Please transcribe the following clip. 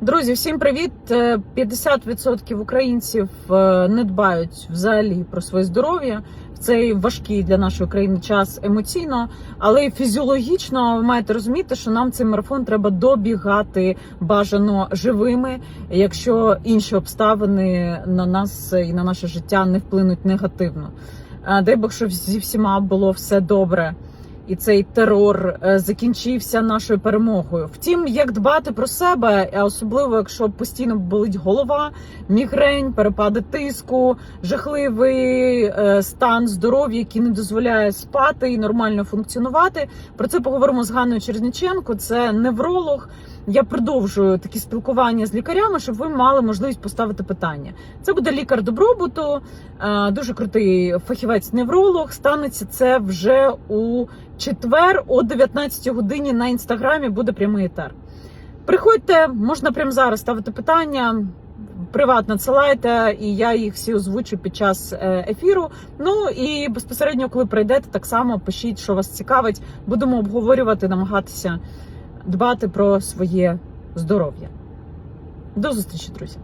Друзі, всім привіт! Е, 50% українців е, не дбають взагалі про своє здоров'я цей важкий для нашої країни час емоційно, але й фізіологічно ви маєте розуміти, що нам цей марафон треба добігати бажано живими, якщо інші обставини на нас і на наше життя не вплинуть негативно. Е, Дай Бог, щоб зі всіма було все добре. І цей терор е, закінчився нашою перемогою. Втім, як дбати про себе, а особливо якщо постійно болить голова, мігрень, перепади тиску, жахливий е, стан здоров'я, який не дозволяє спати і нормально функціонувати. Про це поговоримо з Ганною Черніченко. Це невролог. Я продовжую такі спілкування з лікарями, щоб ви мали можливість поставити питання. Це буде лікар добробуту, е, дуже крутий фахівець-невролог. Станеться це вже у четвер о 19 годині на інстаграмі буде прямий етер. Приходьте, можна прямо зараз ставити питання. Приватно надсилайте, і я їх всі озвучу під час е, ефіру. Ну і безпосередньо, коли прийдете, так само пишіть, що вас цікавить. Будемо обговорювати, намагатися дбати про своє здоров'я. До зустрічі, друзі!